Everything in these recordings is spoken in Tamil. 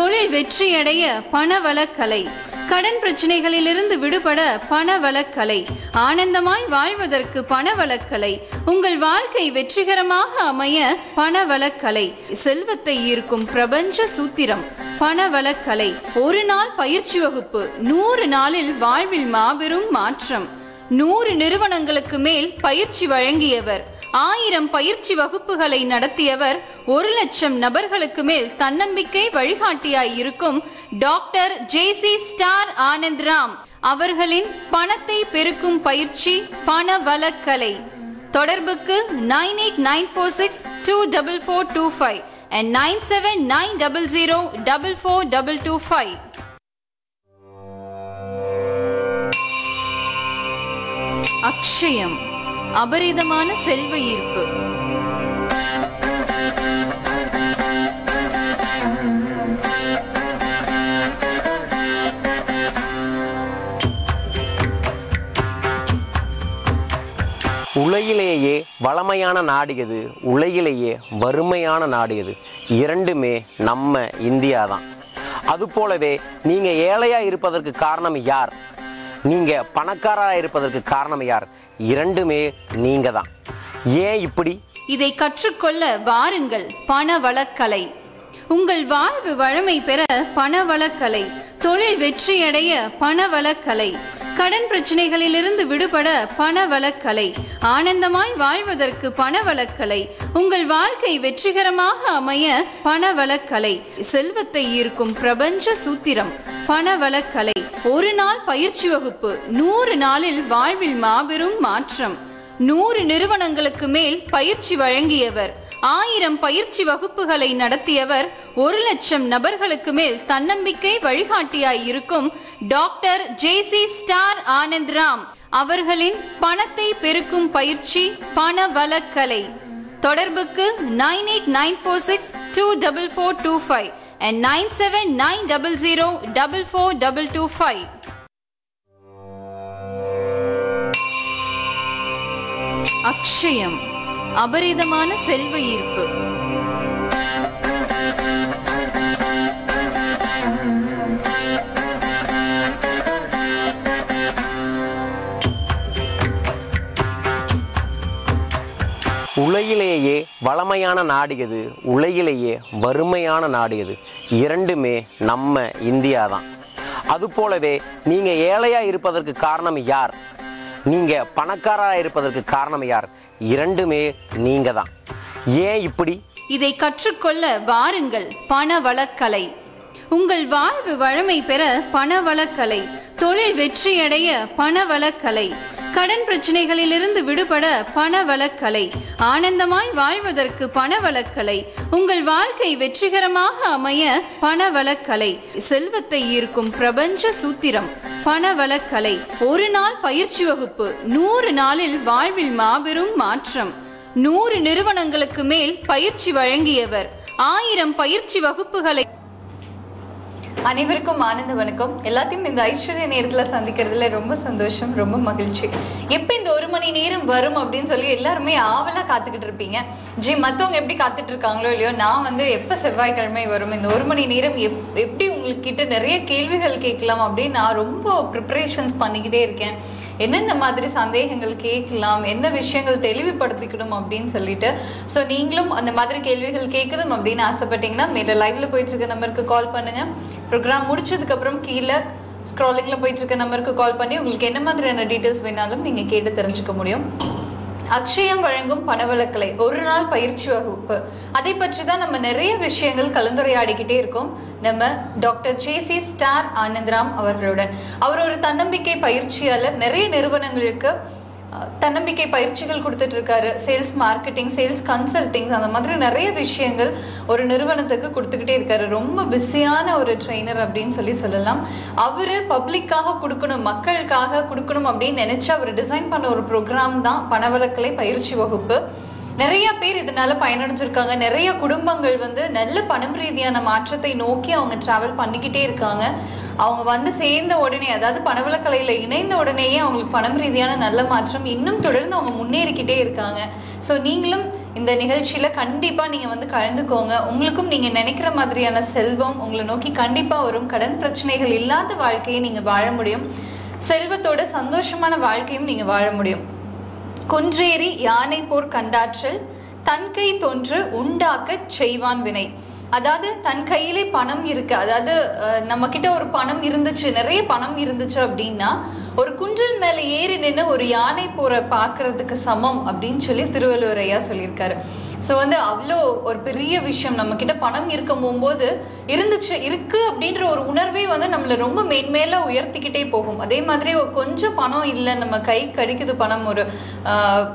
தொழில் வெற்றியடைய பணவளக்கலை. கடன் பிரச்சனைகளிலிருந்து விடுபட பணவளக்கலை. ஆனந்தமாய் வாழ்வதற்கு பணவளக்கலை. உங்கள் வாழ்க்கை வெற்றிகரமாக அமைய பணவளக்கலை. செல்வத்தை ஈர்க்கும் பிரபஞ்ச சூத்திரம் பணவளக்கலை. ஒரு நாள் பயிற்சி வகுப்பு நூறு நாளில் வாழ்வில் மாபெரும் மாற்றம். நூறு நிறுவனங்களுக்கு மேல் பயிற்சி வழங்கியவர் ஆயிரம் பயிற்சி வகுப்புகளை நடத்தியவர் ஒரு லட்சம் நபர்களுக்கு மேல் தன்னம்பிக்கை வழிகாட்டியாய் இருக்கும் doctor J C star Anand Ram அவர்களின் பணத்தை பெருக்கும் பயிற்சி பணவளக்கலை. தொடர்புக்கு nine eight nine four six two double four two five and nine seven nine double zero double four double two five. Akshayam. அபரிதமான செல்வ ஈர்ப்பு. உலகிலேயே வளமையான நாடு எது? உலகிலேயே வறுமையான நாடு எது? இரண்டுமே நம்ம இந்தியா தான் அதுபோலவே நீங்கள் ஏழையாக இருப்பதற்கு காரணம் யார்? நீங்கள் பணக்காரராக இருப்பதற்கு காரணம் யார்? இரண்டுமே நீங்க தான் ஏன் இப்படி? இதை கற்றுக்கொள்ள வாருங்கள் பணவளக்கலை. உங்கள் வாழ்வு வளமை பெற பணவளக்கலை. தொழில் வெற்றியடைய பணவளக்கலை. கடன் பிரச்சனைகளிலிருந்து விடுபட பணவளக்கலை. ஆனந்தமாய் வாழ்வதற்கு பணவளக்கலை. உங்கள் வாழ்க்கை வெற்றிகரமாக அமைய பணவளக்கலை. செல்வத்தை ஈர்க்கும் பிரபஞ்ச சூத்திரம் பணவளக்கலை. ஒரு நாள் பயிற்சி வகுப்பு நூறு நாளில் வாழ்வில் மாபெரும் மாற்றம். நூறு நிறுவனங்களுக்கு மேல் பயிற்சி வழங்கியவர். ஆயிரம் பயிற்சி வகுப்புகளை நடத்தியவர். ஒரு லட்சம் நபர்களுக்கு மேல் தன்னம்பிக்கை வழிகாட்டியாய் இருக்கும் doctor J C star Anand Ram அவர்களின் பணத்தை பெருக்கும் பயிற்சி பணவளக்கலை. தொடர்புக்கு nine eight nine four six two double four two five and nine seven nine double zero double four double two five. Akshayam அபரிதமான செல்வ ஈர்ப்பு. உலகிலேயே வளமையான நாடு எது? உலகிலேயே வறுமையான நாடு எது? இரண்டுமே நம்ம இந்தியா தான் அதுபோலவே நீங்கள் ஏழையாக இருப்பதற்கு காரணம் யார்? நீங்கள் பணக்காரராக இருப்பதற்கு காரணம் யார்? இரண்டுமே நீங்கள் தான் ஏன் இப்படி? இதை கற்றுக்கொள்ள வாருங்கள் பணவளக்கலை. உங்கள் வாழ்வு வளமை பெற பணவளக்கலை. தொழில் வெற்றியடைய பணவளக்கலை. கடன் பிரச்சனைகளிலிருந்து விடுபட பணவளக்கலை. ஆனந்தமாய் வாழ்வதற்கு பணவளக்கலை. உங்கள் வாழ்க்கை வெற்றிகரமாக அமைய பணவளக்கலை. செல்வத்தை ஈர்க்கும் பிரபஞ்ச சூத்திரம் பணவளக்கலை. ஒரு நாள் பயிற்சி வகுப்பு நூறு நாளில் வாழ்வில் மாபெரும் மாற்றம். நூறு நிறுவனங்களுக்கு மேல் பயிற்சி வழங்கியவர் ஆயிரம் பயிற்சி வகுப்புகளை அனைவருக்கும் ஆனந்த வணக்கம். எல்லாத்தையும் இந்த ஐஸ்வர்ய நேரத்தில் சந்திக்கிறதுல ரொம்ப சந்தோஷம் ரொம்ப மகிழ்ச்சி. எப்போ இந்த ஒரு மணி நேரம் வரும் அப்படின்னு சொல்லி எல்லாருமே ஆவலா காத்துக்கிட்டு இருப்பீங்க. ஜி மத்தவங்க எப்படி காத்துட்டு இருக்காங்களோ இல்லையோ நான் வந்து எப்போ செவ்வாய்க்கிழமை வரும் இந்த ஒரு மணி நேரம் எப் எப்படி உங்ககிட்ட நிறைய கேள்விகள் கேட்கலாம் அப்படின்னு நான் ரொம்ப ப்ரிப்பரேஷன்ஸ் பண்ணிக்கிட்டே இருக்கேன். என்னென்ன மாதிரி சந்தேகங்கள் கேட்கலாம் என்ன விஷயங்கள் தெளிவுபடுத்திக்கணும் அப்படின்னு சொல்லிட்டு. ஸோ நீங்களும் அந்த மாதிரி கேள்விகள் கேட்கணும் அப்படின்னு ஆசைப்பட்டீங்கன்னா மேலே லைவ்ல போயிட்டு இருக்க நம்பருக்கு கால் பண்ணுங்க. ப்ரோக்ராம் முடிச்சதுக்கப்புறம் கீழே ஸ்க்ராலிங்கில் போயிட்டு இருக்க நம்பருக்கு கால் பண்ணி உங்களுக்கு என்ன மாதிரியான டீட்டெயில்ஸ் வேணாலும் நீங்கள் கேட்டு தெரிஞ்சுக்க முடியும். அக்ஷயம் வழங்கும் பணவளக்கலை ஒரு நாள் பயிற்சி வகுப்பு. அதை பற்றி தான் நம்ம நிறைய விஷயங்கள் கலந்துரையாடிக்கிட்டே இருக்கோம். நம்ம டாக்டர் ஜேசி ஸ்டார் ஆனந்த்ராம் அவர்களுடன். அவர் ஒரு தன்னம்பிக்கை பயிற்சியாளர். நிறைய நிறுவனங்களுக்கு தன்னம்பிக்கை பயிற்சிகள் கொடுத்துட்டு இருக்காரு சேல்ஸ் மார்க்கெட்டிங் சேல்ஸ் கன்சல்டிங்ஸ் அந்த மாதிரி நிறைய விஷயங்கள் ஒரு நிறுவனத்துக்கு கொடுத்துக்கிட்டே இருக்காரு. ரொம்ப பிஸியான ஒரு ட்ரெயினர் அப்படின்னு சொல்லி சொல்லலாம். அவரு பப்ளிக்காக கொடுக்கணும் மக்களுக்காக கொடுக்கணும் அப்படின்னு நினைச்சு அவர் டிசைன் பண்ண ஒரு ப்ரோக்ராம் தான் பணவளக்கலை பயிற்சி வகுப்பு. நிறைய பேர் இதனால பயனடைஞ்சிருக்காங்க. நிறைய குடும்பங்கள் வந்து நல்ல பணம் ரீதியான மாற்றத்தை நோக்கி அவங்க டிராவல் பண்ணிக்கிட்டே இருக்காங்க. அவங்க வந்து சேர்ந்த உடனே அதாவது பணவளக்கலையில இணைந்த உடனேயே அவங்களுக்கு பணம் ரீதியான நல்ல மாற்றம் இன்னும் தொடர்ந்து அவங்க முன்னேறிக்கிட்டே இருக்காங்க. ஸோ நீங்களும் இந்த நிகழ்ச்சியில கண்டிப்பா நீங்க வந்து கலந்துக்கோங்க. உங்களுக்கும் நீங்க நினைக்கிற மாதிரியான செல்வம் உங்களை நோக்கி கண்டிப்பா வரும். கடன் பிரச்சனைகள் இல்லாத வாழ்க்கையை நீங்க வாழ முடியும். செல்வத்தோட சந்தோஷமான வாழ்க்கையும் நீங்க வாழ முடியும். குன்றேறி யானை போர் கண்டாற்றல் தன்கை தொன்று உண்டாக்கச் செய்வான் வினை. அதாவது தன் கையிலே பணம் இருக்கு. அதாவது அஹ், நம்ம கிட்ட ஒரு பணம் இருந்துச்சு நிறைய பணம் இருந்துச்சு அப்படின்னா ஒரு குன்றின் மேல ஏறி நின்று ஒரு யானை போற பாக்குறதுக்கு சமம் அப்படின்னு சொல்லி திருவள்ளுவர் ஐயா சொல்லியிருக்காரு. ஸோ வந்து அவ்வளோ ஒரு பெரிய விஷயம். நம்ம கிட்ட பணம் இருக்கும் போகும்போது இருந்துச்சு இருக்கு அப்படின்ற ஒரு உணர்வே வந்து நம்மளை ரொம்ப மேன்மேல உயர்த்திக்கிட்டே போகும். அதே மாதிரி கொஞ்சம் பணம் இல்லை நம்ம கை கடிக்குது பணம். ஒரு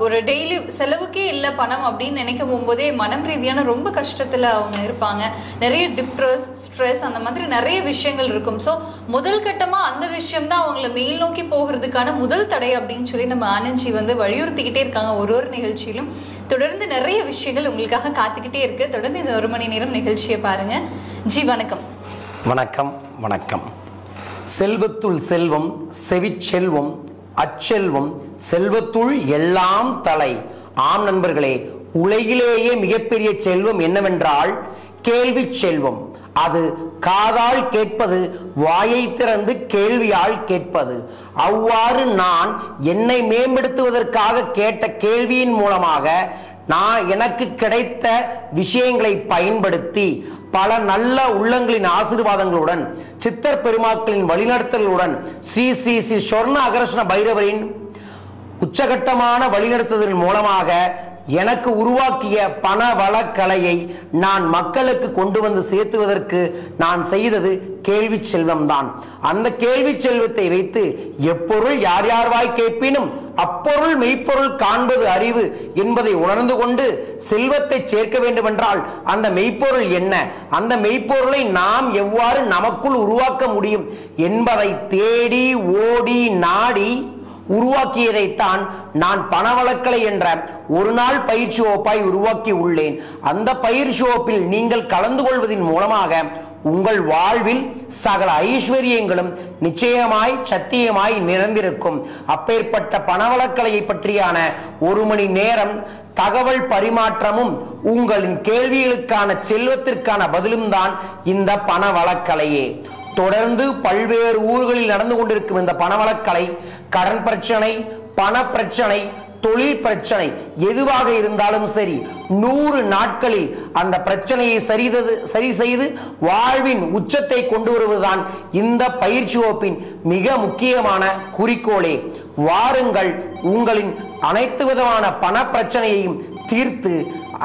ஒரு டெய்லி செலவுக்கே இல்லை பணம் அப்படின்னு நினைக்க போகும்போதே மனம் ரீதியான ரொம்ப கஷ்டத்துல அவங்க இருப்பாங்க. நிறைய டிப்ரெஸ் ஸ்ட்ரெஸ் அந்த மாதிரி நிறைய விஷயங்கள் இருக்கும். ஸோ முதல் கட்டமா அந்த விஷயம் தான் அவங்கள மேல் நோக்கி போகிறதுக்கான முதல் தடை அப்படின்னு சொல்லி நம்ம ஆனந்தி வந்து வலியுறுத்திக்கிட்டே இருக்காங்க. ஒரு ஒரு நிகழ்ச்சியிலும் தொடர்ந்து நிறைய விஷயங்கள் உங்களுக்காக காத்துக்கிட்டே இருக்கு. தொடர்ந்து இந்த ஒரு மணி நேரம் நிகழ்ச்சியை பாருங்க. ஜி வணக்கம். வணக்கம் வணக்கம். செல்வத்துள் செல்வம் செவிச்செல்வம் அச்செல்வம் செல்வத்துள் எல்லாம் தலை. ஆம் நண்பர்களே உலகிலேயே மிகப்பெரிய செல்வம் என்னவென்றால் கேள்வி செல்வம். அது காதால் கேட்பது வாயை திறந்து கேள்வியால் கேட்பது. அவ்வாறு நான் என்னை மேம்படுத்துவதற்காக கேட்ட கேள்வியின் மூலமாக நான் எனக்கு கிடைத்த விஷயங்களை பயன்படுத்தி பல நல்ல உள்ளங்களின் ஆசீர்வாதங்களுடன் சித்தர் பெருமாக்களின் வழிநடத்தலுடன் ஸ்ரீ ஸ்ரீ ஸ்ரீ சொர்ண அகர்ஷ்ண பைரவரின் உச்சகட்டமான வழிநடத்துதலின் மூலமாக எனக்கு உருவாக்கிய பண வளக்கலையை நான் மக்களுக்கு கொண்டு வந்து சேர்த்துவதற்கு நான் செய்தது கேள்வி செல்வம்தான். அந்த கேள்வி செல்வத்தை வைத்து எப்பொருள் யார் யார் வாய் கேட்பினும் அப்பொருள் மெய்ப்பொருள் காண்பது அறிவு என்பதை உணர்ந்து கொண்டு செல்வத்தை சேர்க்க வேண்டுமென்றால் அந்த மெய்ப்பொருள் என்ன? அந்த மெய்ப்பொருளை நாம் எவ்வாறு நமக்குள் உருவாக்க முடியும் என்பதை தேடி ஓடி நாடி உருவாக்கியதைத்தான் நான் பணவளக்கலை என்ற ஒரு நாள் பயிற்சி வகுப்பாய் உருவாக்கி உள்ளேன். அந்த பயிற்சி வகுப்பில் நீங்கள் கலந்து கொள்வதன் மூலமாக உங்கள் வாழ்வில் சகல ஐஸ்வர்யங்களும் நிச்சயமாய் சத்தியமாய் நிறைந்திருக்கும். அப்பேற்பட்ட பணவளக்கலையை பற்றியான ஒரு மணி நேரம் தகவல் பரிமாற்றமும் உங்களின் கேள்விகளுக்கான செல்வத்திற்கான பதிலும் தான் இந்த பணவளக்கலையே தொடர்ந்து பல்வேறு ஊர்களில் நடந்து கொண்டிருக்கும் இந்த பணவளக்கலை கடன் பிரச்சனை பண பிரச்சனை தொழில் பிரச்சனை எதுவாக இருந்தாலும் சரி நூறு நாட்களில் அந்த பிரச்சனையை சரிதது சரி செய்து வாழ்வின் உச்சத்தை கொண்டு வருவதுதான் இந்த பயிற்சி வகுப்பின் மிக முக்கியமான குறிக்கோளே. வாருங்கள் உங்களின் அனைத்து விதமான பண பிரச்சனையையும் தீர்த்து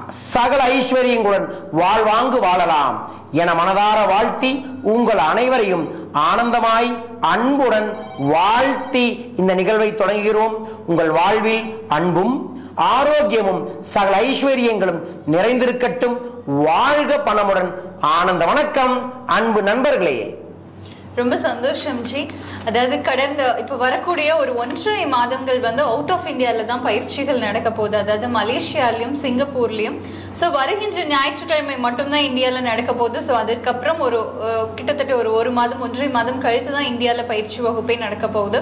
சகல ஐஸ்வர்யங்களுடன் வாழ்வாங்கு வாழலாம் என மனதார வாழ்த்தி உங்கள் அனைவரையும் ஆனந்தமாய் அன்புடன் வாழ்த்தி இந்த நிகழ்வை தொடங்குகிறோம். உங்கள் வாழ்வில் அன்பும் ஆரோக்கியமும் சகல ஐஸ்வர்யங்களும் நிறைந்திருக்கட்டும். வாழ்க பணமுடன். ஆனந்த வணக்கம். அன்பு நண்பர்களே. ரொம்ப சந்தோஷம் ஜி. அதாவது கடந்த இப்ப வரக்கூடிய ஒரு ஒன்றரை மாதங்கள் வந்து அவுட் ஆஃப் இந்தியால தான் பயிற்சிகள் நடக்க போகுது. அதாவது மலேசியாலையும் சிங்கப்பூர்லயும் ஸோ வருகின்ற ஞாயிற்றுக்கிழமை மட்டும்தான் இந்தியாவில் நடக்க போகுது. ஸோ அதற்கப்புறம் ஒரு கிட்டத்தட்ட ஒரு ஒரு மாதம் ஒன்றரை மாதம் கழித்து தான் இந்தியாவில் பயிற்சி வகுப்பே நடக்க போகுது.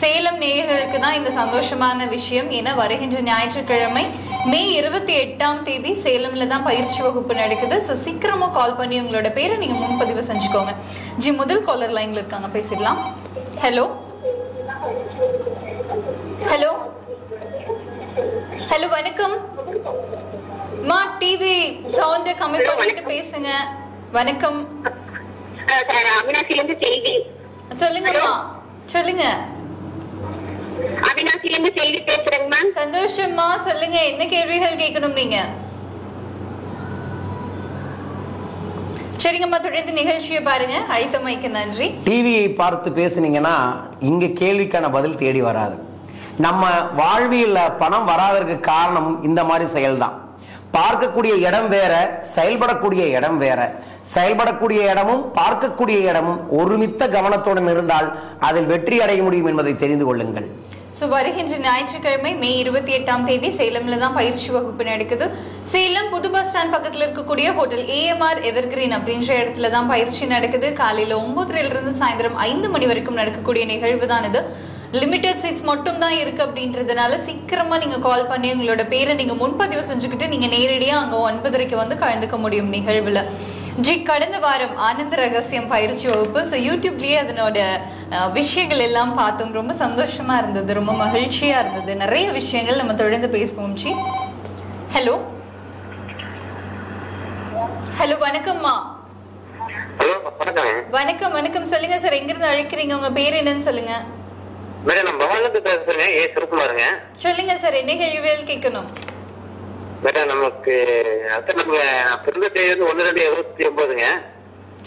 சேலம் நேயர்களுக்கு தான் இந்த சந்தோஷமான விஷயம். ஏன்னா வருகின்ற ஞாயிற்றுக்கிழமை மே இருபத்தி எட்டாம் தேதி சேலம்ல தான் பயிற்சி வகுப்பு நடக்குது. ஸோ சீக்கிரமாக கால் பண்ணி உங்களோட பேரை நீங்கள் முன்பதிவு செஞ்சுக்கோங்க. ஜி முதல் காலர் லைனில் இருக்காங்க. பேசிடலாம். ஹலோ ஹலோ ஹலோ வணக்கம். மா டிவி சவுண்ட் கம்மி பண்ணிட்டு பேசுங்க. வணக்கம். சார் அவினாசிலிருந்து செய்தி. சொல்லுங்கம்மா. சொல்லுங்க. அவினாசிலிருந்து செய்தி பேசுறேங்க மேம் சந்தோஷம்மா சொல்லுங்க. என்ன கேள்விகள் கேட்கணும் நீங்க? சரிங்கம்மா தொடர்ந்து நிகழ்ச்சியை பாருங்க. அழைத்தமைக்கு நன்றி. டிவியை பார்த்து பேசுனீங்கன்னா இங்க கேள்விக்கான பதில் தேடி வராது. நம்ம வாழ்வியல்ல பணம் வராததற்கு காரணம் இந்த மாதிரி செயல்தான். பார்க்கக்கூடிய இடம் வேற செயல்படக்கூடிய இடம் வேற. செயல்படக்கூடிய இடமும் பார்க்கக்கூடிய இடமும் ஒருமித்த கவனத்துடன் இருந்தால் அதில் வெற்றி அடைய முடியும் என்பதை தெரிந்து கொள்ளுங்கள். ஸோ வருகின்ற ஞாயிற்றுக்கிழமை மே இருபத்தி எட்டாம் தேதி சேலம்ல தான் பயிற்சி வகுப்பு நடக்குது. சேலம் புது பஸ் ஸ்டாண்ட் பக்கத்துல இருக்கக்கூடிய ஹோட்டல் ஏஎம்ஆர் எவர்கிரீன் அப்படின்ற இடத்துல தான் பயிற்சி நடக்குது. காலையில ஒன்பதுல இருந்து சாயந்தரம் ஐந்து மணி வரைக்கும் நடக்கக்கூடிய நிகழ்வு தான் இது. லிமிடெட் சீட்ஸ் மட்டும் தான் இருக்கு அப்படின்றதுனால சீக்கிரமா நீங்க கால் பண்ணி உங்களோட பேரை நீங்க முன்பதிவு செஞ்சுக்கிட்டு நீங்க நேரடியா அங்க ஒன்பதரைக்கு வந்து கலந்துக்க முடியும் நிகழ்வுல. ஜி கடந்த வாரம் ஆனந்த ரகசியம் பயிற்சி வகுப்பு. ஸோ யூடியூப்லயே அதனோட விஷயங்கள் எல்லாம் பார்த்தோம். ரொம்ப சந்தோஷமா இருந்தது. ரொம்ப மகிழ்ச்சியா இருந்தது. நிறைய விஷயங்கள் நம்ம தொடர்ந்து பேசுவோம் ஜி. ஹலோ ஹலோ வணக்கம்மா. வணக்கம். வணக்கம் சொல்லுங்க சார் எங்கிருந்து அழைக்கிறீங்க? உங்க பேர் என்னன்னு சொல்லுங்க. மேடம் நான் பவானிலிருந்து பேசுறேன் ஏ சிறப்புமாருங்க சொல்லுங்க சார் என்ன கேள்விகள் கேட்கணும்? மேடம் நமக்கு அதான் நம்ம பிறந்த தேதி வந்து ஒன்று ரெண்டு இருபத்தி ஒன்பதுங்க.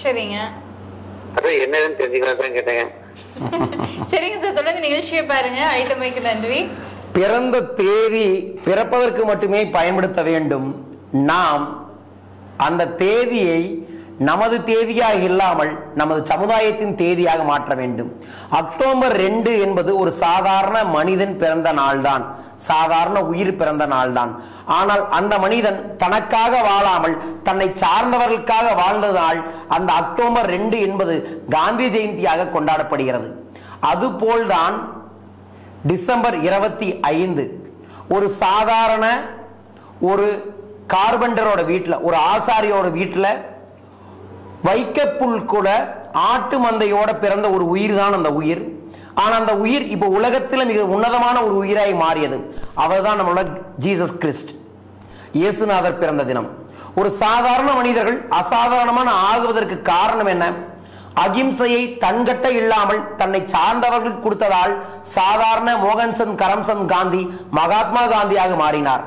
சரிங்க. அதான் என்னதுன்னு தெரிஞ்சுக்கலாம் தான் கேட்டேங்க. சரிங்க சார் தொடர்ந்து நிகழ்ச்சியை பாருங்க. அழைத்தமைக்கு நன்றி. பிறந்த தேதி பிறப்பதற்கு மட்டுமே பயன்படுத்த வேண்டும். நாம் அந்த தேதியை நமது தேதியாக இல்லாமல் நமது சமுதாயத்தின் தேதியாக மாற்ற வேண்டும். அக்டோபர் ரெண்டு என்பது ஒரு சாதாரண மனிதன் பிறந்த நாள்தான். சாதாரண உயிர் பிறந்த நாள்தான். ஆனால் அந்த மனிதன் தனக்காக வாழாமல் தன்னை சார்ந்தவர்களுக்காக வாழ்ந்த நாள் அந்த அக்டோபர் ரெண்டு என்பது காந்தி ஜெயந்தியாக கொண்டாடப்படுகிறது. அதுபோல்தான் டிசம்பர் இருபத்தி ஐந்து. ஒரு சாதாரண ஒரு கார்பெண்டரோட வீட்டில் ஒரு ஆசாரியோட வீட்டில் வைக்கப்புல் கூட ஆட்டு மந்தையோட பிறந்த ஒரு உயிர் தான் அந்த உயிர். ஆனா அந்த உயிர் இப்போ உலகத்தில் மிக உன்னதமான ஒரு உயிராய் மாறியது. அவர்தான் நம்மளோட ஜீசஸ் கிறிஸ்ட். இயேசுநாதர் பிறந்த தினம். ஒரு சாதாரண மனிதர்கள் அசாதாரணமான ஆகுவதற்கு காரணம் என்ன? அகிம்சையை தன்கட்ட இல்லாமல் தன்னை சார்ந்தவர்களுக்கு கொடுத்ததால் சாதாரண மோகன்சந்த் கரம்சந்த் காந்தி மகாத்மா காந்தியாக மாறினார்.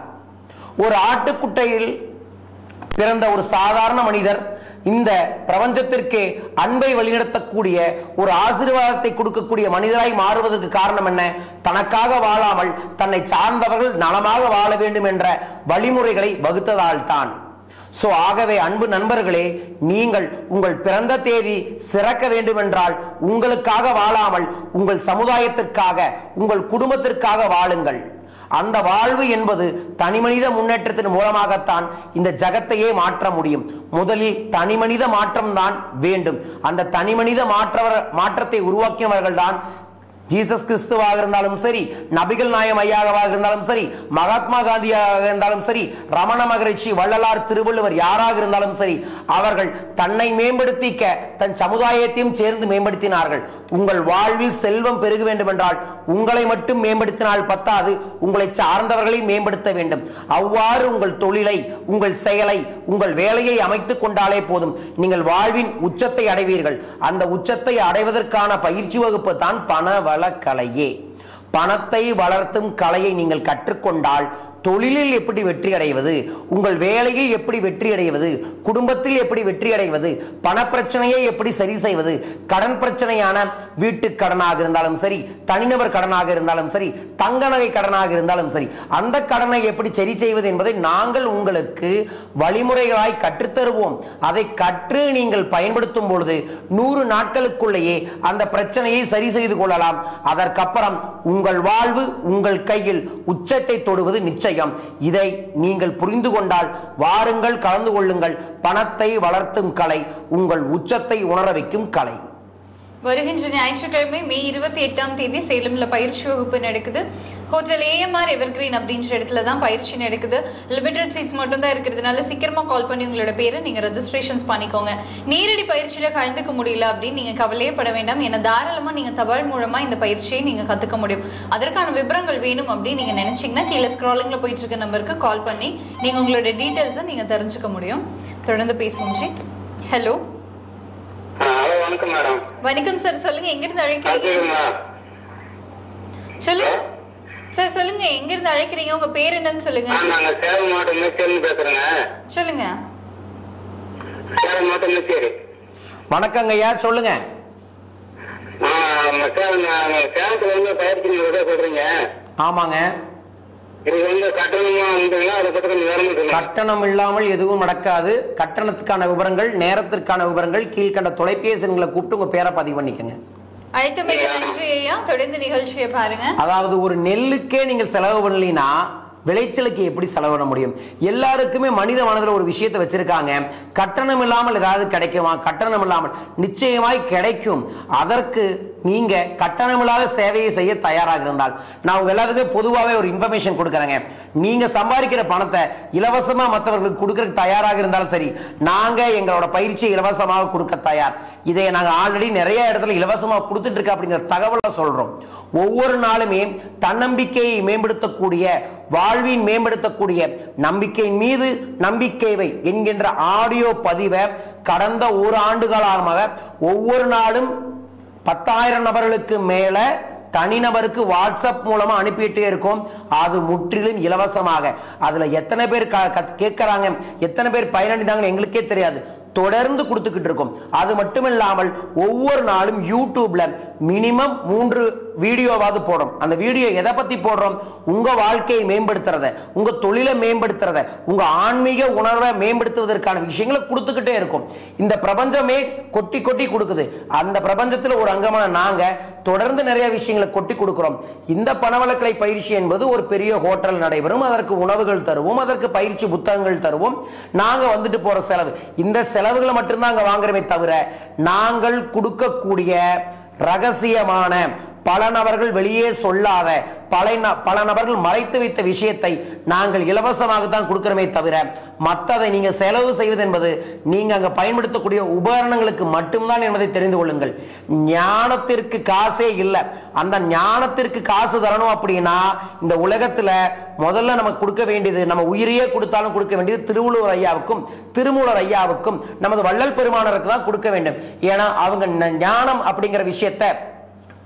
ஒரு ஆட்டுக்குட்டையில் பிறந்த ஒரு சாதாரண மனிதர் இந்த பிரபஞ்சத்திற்கே அன்பை வழிநடத்தக்கூடிய ஒரு ஆசீர்வாதத்தை கொடுக்கக்கூடிய மனிதராய் மாறுவதற்கு காரணம் என்ன? தனக்காக வாழாமல் தன்னை சார்ந்தவர்கள் நலமாக வாழ வேண்டும் என்ற வழிமுறைகளை வகுத்ததால் தான் சோ ஆகவே அன்பு நண்பர்களே நீங்கள் உங்கள் பிறந்த தேதி சிறக்க வேண்டுமென்றால் உங்களுக்காக வாழாமல் உங்கள் சமுதாயத்திற்காக உங்கள் குடும்பத்திற்காக வாழுங்கள். அந்த வாழ்வு என்பது தனிமனித முன்னேற்றத்தின் மூலமாகத்தான் இந்த ஜகத்தையே மாற்ற முடியும். முதலில் தனிமனித மாற்றம் தான் வேண்டும். அந்த தனிமனித மாற்றவர் மாற்றத்தை உருவாக்கியவர்கள் தான் ஜீசஸ் கிறிஸ்துவாக இருந்தாலும் சரி நபிகள் நாயம் ஐயாவாக இருந்தாலும் சரி மகாத்மா காந்தியாக இருந்தாலும் சரி ரமண மகரிஷி வள்ளலார் திருவள்ளுவர் யாராக இருந்தாலும் சரி அவர்கள் தன்னை மேம்படுத்திக்க தன் சமுதாயத்தையும் சேர்ந்து மேம்படுத்தினார்கள். உங்கள் வாழ்வில் செல்வம் பெருக வேண்டும் என்றால் உங்களை மட்டும் மேம்படுத்தினால் பத்தாது உங்களை சார்ந்தவர்களை மேம்படுத்த வேண்டும். அவ்வாறு உங்கள் தொழிலை உங்கள் செயலை உங்கள் வேலையை அமைத்துக் கொண்டாலே போதும். நீங்கள் வாழ்வின் உச்சத்தை அடைவீர்கள். அந்த உச்சத்தை அடைவதற்கான பயிற்சி வகுப்பு தான் பண கலையே பணத்தை வளர்த்தும் கலையை நீங்கள் கற்றுக்கொண்டால் தொழிலில் எப்படி வெற்றி அடைவது உங்கள் வேலையில் எப்படி வெற்றி அடைவது குடும்பத்தில் எப்படி வெற்றி அடைவது பணப்பிரச்சனையை எப்படி சரி செய்வது கடன் பிரச்சனையான வீட்டு கடனாக இருந்தாலும் சரி தனிநபர் கடனாக இருந்தாலும் சரி தங்க நகை கடனாக இருந்தாலும் சரி அந்த கடனை எப்படி சரி செய்வது என்பதை நாங்கள் உங்களுக்கு வழிமுறைகளாய் கற்றுத்தருவோம். அதை கற்று நீங்கள் பயன்படுத்தும் பொழுது நூறு நாட்களுக்குள்ளேயே அந்த பிரச்சனையை சரி செய்து கொள்ளலாம். அதற்கப்புறம் உங்கள் வாழ்வு உங்கள் கையில் உச்சத்தை தொடுவது நிச்சயம். இதை நீங்கள் புரிந்து கொண்டால் வாருங்கள் கலந்து கொள்ளுங்கள். பணத்தை வளர்த்தும் கலை உங்கள் உச்சத்தை உணர வைக்கும் கலை. வருகின்ற ஞாயிற்றுக்கிழமை மே இருபத்தி எட்டாம் தேதி சேலம்ல பயிற்சி வகுப்பு நடக்குது. ஹோட்டல் ஏஎம்ஆர் எவர்கிரீன் அப்படின்ற இடத்துல தான் பயிற்சி நடக்குது. லிமிடெட் சீட்ஸ் மட்டும் தான் இருக்கிறதுனால சீக்கிரமா கால் பண்ணி உங்களோட பேரை நீங்க ரெஜிஸ்ட்ரேஷன்ஸ் பண்ணிக்கோங்க. நேரடி பயிற்சியில கலந்துக்க முடியல அப்படின்னு நீங்க கவலையே பட வேண்டாம். ஏன்னா தாராளமா நீங்க தபால் மூலமா இந்த பயிற்சியை நீங்க கத்துக்க முடியும். அதற்கான விவரங்கள் வேணும் அப்படின்னு நீங்க நினைச்சீங்கன்னா கீழே ஸ்க்ராலிங்ல போயிட்டு இருக்க நம்பருக்கு கால் பண்ணி நீங்க உங்களோட டீட்டெயில்ஸை நீங்க தெரிஞ்சுக்க முடியும். தொடர்ந்து பேசுவோம் ஜி. ஹலோ வணக்கம் மேடம். வணக்கம் சார் சொல்லுங்க எங்க இருந்து அழைக்கிறீங்க சொல்லுங்க. சார் சொல்லுங்க எங்க இருந்து அழைக்கிறீங்க? உங்க பேர் என்னன்னு சொல்லுங்க. நாங்க சேலம் மாவட்டம் மேச்சேரி பேசுறேங்க. சொல்லுங்க. சேலம் மாவட்டம் மேச்சேரி. வணக்கங்க ஐயா சொல்லுங்க சேலத்துல வந்து பயிற்சி சொல்றீங்க ஆமாங்க. கட்டணமா இல்லாமல் எதுவும் நடக்காது. கட்டணத்துக்கான விவரங்கள் நேரத்திற்கான விவரங்கள் கீழ்கண்ட தொலைபேசி எண்களை கூப்பிட்டு உங்க பேரை பதிவு பண்ணிக்கங்க. அழைத்தமைக்கு நன்றி ஐயா. தொடர்ந்து நிகழ்ச்சியை பாருங்க. அதாவது ஒரு நெல்லுக்கே நீங்கள் செலவு பண்ணலினா விளைச்சலுக்கு எப்படி செலவிட முடியும்? எல்லாருக்குமே மனித மனதில் ஒரு விஷயத்தை வச்சிருக்காங்க. கட்டணம் இல்லாமல் ஏதாவது கிடைக்குமா? கட்டணம் இல்லாமல். நிச்சயமாய் கிடைக்கும். அதற்கு நீங்க கட்டணமில்லாத சேவையை செய்ய தயாராக இருந்தால் நான் உங்க எல்லாத்துக்கும் பொதுவாகவே ஒரு இன்ஃபர்மேஷன் கொடுக்குறேங்க. நீங்க சம்பாதிக்கிற பணத்தை இலவசமா மற்றவர்களுக்கு கொடுக்கறதுக்கு தயாராக இருந்தாலும் சரி நாங்க எங்களோட பயிற்சியை இலவசமாக கொடுக்க தயார். இதை நாங்க ஆல்ரெடி நிறைய இடத்துல இலவசமா கொடுத்துட்டு இருக்க அப்படிங்கிற தகவலை சொல்றோம். ஒவ்வொரு நாளுமே தன்னம்பிக்கையை மேம்படுத்தக்கூடிய வாழ்வின் மேம்படுத்தக்கூடிய நம்பிக்கையின் மீது நம்பிக்கைவை என்கின்ற ஆடியோ பதிவை கடந்த ஒரு ஆண்டு காலமாக ஒவ்வொரு நாளும் பத்தாயிரம் நபர்களுக்கு மேலே தனிநபருக்கு வாட்ஸ்அப் மூலமாக அனுப்பிட்டே இருக்கோம். அது முற்றிலும் இலவசமாக. அதில் எத்தனை பேர் க- எத்தனை பேர் பயனடைந்தாங்கன்னு எங்களுக்கே தெரியாது. தொடர்ந்து கொடுத்துக்கிட்டு இருக்கோம். அது மட்டும் இல்லாமல் ஒவ்வொரு நாளும் யூடியூப்ல மினிமம் மூன்று வீடியோவாவது போடுறோம். அந்த வீடியோ எதை பத்தி போடுறோம்? உங்க வாழ்க்கையை மேம்படுத்துறத உங்க தொழிலை மேம்படுத்துறத உங்க ஆன்மீக உணர்வை மேம்படுத்துவதற்கான விஷயங்களை கொடுத்துக்கிட்டே இருக்கும். இந்த பிரபஞ்சமே கொட்டி கொட்டி கொடுக்குது. அந்த பிரபஞ்சத்தில் ஒரு அங்கமான நாங்க தொடர்ந்து நிறைய விஷயங்களை கொட்டி கொடுக்குறோம். இந்த பணவளக்கலை பயிற்சி என்பது ஒரு பெரிய ஹோட்டல் நடைபெறும். அதற்கு உணவுகள் தருவோம். அதற்கு பயிற்சி புத்தகங்கள் தருவோம். நாங்க வந்துட்டு போற செலவு. இந்த செலவுகளை மட்டும்தான் அங்க வாங்குறமே தவிர நாங்கள் கொடுக்கக்கூடிய ரகசியமான பல நபர்கள் வெளியே சொல்லாத பல ந- பல நபர்கள் மறைத்து வைத்த விஷயத்தை நாங்கள் இலவசமாக தான் கொடுக்கிறோமே தவிர மற்றதை நீங்க செலவு செய்வது என்பது நீங்க அங்க பயன்படுத்தக்கூடிய உபகரணங்களுக்கு மட்டும்தான் என்பதை தெரிந்து கொள்ளுங்கள். ஞானத்திற்கு காசே இல்லை. அந்த ஞானத்திற்கு காசு தரணும் அப்படின்னா இந்த உலகத்துல முதல்ல நமக்கு கொடுக்க வேண்டியது நம்ம உயிரையே கொடுத்தாலும் கொடுக்க வேண்டியது திருவள்ளுவர் ஐயாவுக்கும் திருமூலர் ஐயாவுக்கும் நமது வள்ளல் பெருமானருக்கு தான் கொடுக்க வேண்டும். ஏன்னா அவங்க ஞானம் அப்படிங்கிற விஷயத்தை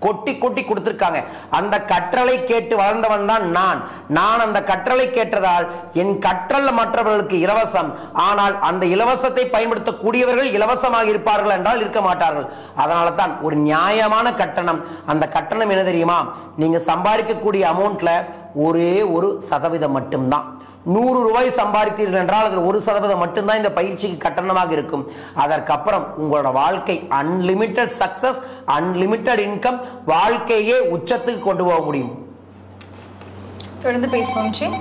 கொட்டி கொட்டி கொடுத்திருக்காங்க. அந்த கற்றலை கேட்டு வளர்ந்தவன் தான் நான். நான் அந்த கற்றலை கேட்டதால் என் கற்றல் மற்றவர்களுக்கு இலவசம். ஆனால் அந்த இலவசத்தை பயன்படுத்தக்கூடியவர்கள் இலவசமாக இருப்பார்கள் என்றால் இருக்க மாட்டார்கள். அதனால தான் ஒரு நியாயமான கட்டணம். அந்த கட்டணம் என்ன தெரியுமா? நீங்க சம்பாதிக்கக்கூடிய அமௌண்ட்ல ஒரே ஒரு சதவீதம் மட்டும்தான். நூறு ரூபாய் சம்பாதித்தீர்கள் என்றால் அதில் ஒரு சதவீதம் மட்டும்தான் இந்த பயிற்சிக்கு கட்டணமாக இருக்கும். அதற்கப்புறம் உங்களோட வாழ்க்கை அன்லிமிட்டெட் சக்சஸ் அன்லிமிட்டெட் இன்கம் வாழ்க்கையே உச்சத்துக்கு கொண்டு போக முடியும். தொடர்ந்து பேசுவோம்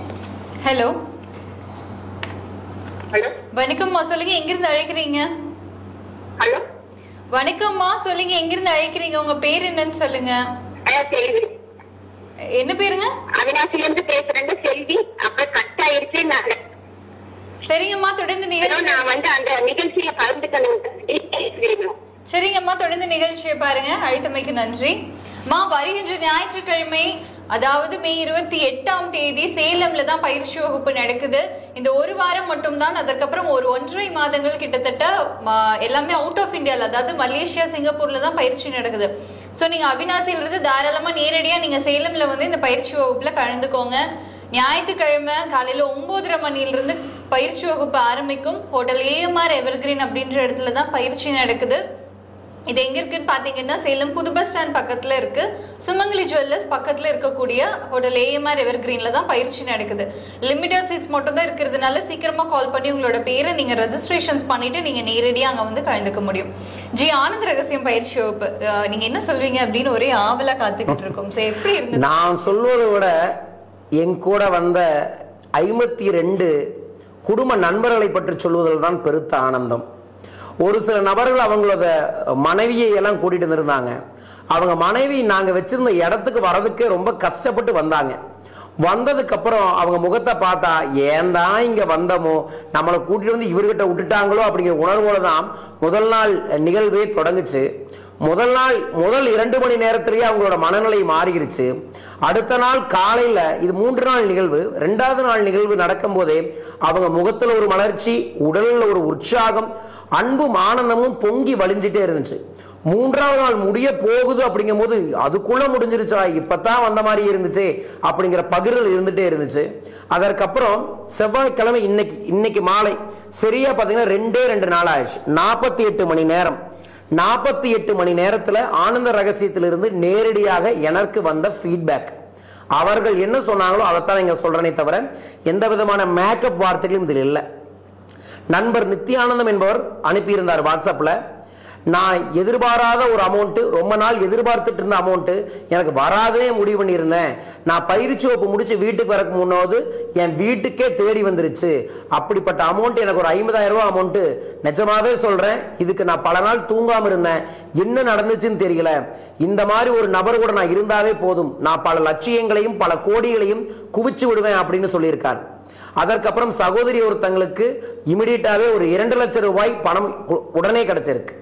ஹலோ வணக்கம்மா சொல்லுங்க எங்கிருந்து அழைக்கிறீங்க? ஹலோ வணக்கம்மா சொல்லுங்க எங்கிருந்து அழைக்கிறீங்க? உங்க பேர் என்னன்னு சொல்லுங்க. என்ன பேருங்க? அவினாசில இருந்து பேசுறேங்க செல்வி. அப்ப கட் ஆயிருச்சு நான். சரிங்கம்மா தொடர்ந்து நிகழ்ச்சி நான் வந்து அந்த நிகழ்ச்சியை கலந்துக்கணும் சரிங்கம்மா தொடர்ந்து நிகழ்ச்சியை பாருங்க. அழைத்தமைக்கு நன்றி. மா வருகின்ற ஞாயிற்றுக்கிழமை அதாவது மே இருபத்தி எட்டாம் தேதி சேலம்ல தான் பயிற்சி வகுப்பு நடக்குது. இந்த ஒரு வாரம் மட்டும்தான் அதற்கப்புறம் ஒரு ஒன்றரை மாதங்கள் கிட்டத்தட்ட எல்லாமே அவுட் ஆஃப் இந்தியாவில் அதாவது மலேசியா சிங்கப்பூர்ல தான் பயிற்சி நடக்குது. ஸோ நீங்க அவினாசியில இருந்து தாராளமா நேரடியா நீங்க சேலம்ல வந்து இந்த பயிற்சி வகுப்புல கலந்துக்கோங்க. ஞாயிற்றுக்கிழமை காலையில ஒன்பதரை மணியிலிருந்து பயிற்சி வகுப்பு ஆரம்பிக்கும். ஹோட்டல் ஏஎம்ஆர் எவர்கிரீன் அப்படின்ற இடத்துல தான் பயிற்சி நடக்குது. இது எங்க இருக்குன்னு பாத்தீங்கன்னா சேலம் புது பஸ் ஸ்டாண்ட் பக்கத்துல இருக்கு. சுமங்கலி ஜுவல்லர்ஸ் பக்கத்துல இருக்கக்கூடிய ஹோட்டல் ஏஎம்ஆர் எவர்கிரீன்ல தான் பயிற்சி நடக்குது. லிமிடெட் சீட்ஸ் மட்டும் தான் இருக்கிறதுனால சீக்கிரமா கால் பண்ணி உங்களோட பேரை நீங்க ரெஜிஸ்ட்ரேஷன்ஸ் பண்ணிட்டு நீங்க நேரடியாக அங்க வந்து கலந்துக்க முடியும். ஜி ஆனந்த் ரகசியம் பயிற்சி வகுப்பு. நீங்கள் நீங்க என்ன சொல்வீங்க அப்படின்னு ஒரே ஆவலாக காத்துக்கிட்டு இருக்கோம். சோ எப்படி இருந்து நான் சொல்வதை விட என் கூட வந்த ஐம்பத்தி ரெண்டு குடும்ப நண்பர்களை பற்றி சொல்வதில் தான் பெருத்த ஆனந்தம். ஒரு சில நபர்கள் அவங்களோட மனைவியை எல்லாம் கூட்டிட்டு வந்திருந்தாங்க. அவங்க மனைவி நாங்கள் வச்சிருந்த இடத்துக்கு வர்றதுக்கே ரொம்ப கஷ்டப்பட்டு வந்தாங்க. வந்ததுக்கப்புறம் அவங்க முகத்தை பார்த்தா ஏன் தான் இங்கே வந்தோமோ? நம்மளை கூட்டிட்டு வந்து இவர்கிட்ட விட்டுட்டாங்களோ? அப்படிங்கிற உணர்வோடு தான் முதல் நாள் நிகழ்வே தொடங்குச்சு. முதல் நாள் முதல் இரண்டு மணி நேரத்திலேயே அவங்களோட மனநிலை மாறிடுச்சு. அடுத்த நாள் காலையில் இது மூன்று நாள் நிகழ்வு ரெண்டாவது நாள் நிகழ்வு நடக்கும் போதே அவங்க முகத்தில் ஒரு மலர்ச்சி உடலில் ஒரு உற்சாகம் அன்பும் ஆனந்தமும் பொங்கி வழிஞ்சிட்டே இருந்துச்சு. மூன்றாவது நாள் முடிய போகுது அப்படிங்கும் போது அதுக்குள்ள முடிஞ்சிருச்சா இப்பதான் வந்த மாதிரி இருந்துச்சு அப்படிங்கிற பகிர்தல் இருந்துட்டே இருந்துச்சு. அதற்கப்புறம் செவ்வாய்க்கிழமை இன்னைக்கு இன்னைக்கு மாலை சரியா பார்த்தீங்கன்னா ரெண்டே ரெண்டு நாள் ஆயிடுச்சு. நாற்பத்தி எட்டு மணி நேரம். நாற்பத்தி எட்டு மணி நேரத்தில் ஆனந்த ரகசியத்திலிருந்து நேரடியாக எனக்கு வந்த ஃபீட்பேக் அவர்கள் என்ன சொன்னாங்களோ அதைத்தான் இங்கே சொல்கிறனே தவிர எந்த விதமான மேக்கப் வார்த்தைகளும் இதில் இல்லை. நண்பர் நித்தியானந்தம் என்பவர் அனுப்பியிருந்தார் வாட்ஸ்அப்பில் நான் எதிர்பாராத ஒரு அமௌண்ட்டு ரொம்ப நாள் எதிர்பார்த்துட்டு இருந்த அமௌண்ட்டு எனக்கு வராதே முடிவு பண்ணியிருந்தேன். நான் பயிற்சி வகுப்பு முடிச்சு வீட்டுக்கு வரக்கு முன்னோது என் வீட்டுக்கே தேடி வந்துருச்சு. அப்படிப்பட்ட அமௌண்ட் எனக்கு ஒரு ஐம்பதாயிரம் ரூபா அமௌண்ட்டு நிஜமாவே சொல்கிறேன் இதுக்கு நான் பல நாள் தூங்காமல் இருந்தேன். என்ன நடந்துச்சுன்னு தெரியல. இந்த மாதிரி ஒரு நபர் கூட நான் இருந்தாவே போதும். நான் பல லட்சியங்களையும் பல கோடிகளையும் குவிச்சு விடுவேன் அப்படின்னு சொல்லியிருக்கார். அதற்கப்புறம் சகோதரி ஒருத்தங்களுக்கு இமிடியட்டாகவே ஒரு இரண்டு லட்சம் ரூபாய் பணம் உடனே கிடச்சிருக்கு.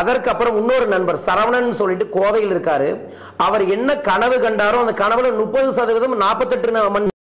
அதற்கப்புறம் இன்னொரு நண்பர் சரவணன் சொல்லிட்டு கோவையில் இருக்காரு. அவர் என்ன கனவு கண்டாரோ அந்த கனவுல முப்பது சதவீதம் நாற்பத்தெட்டு மணி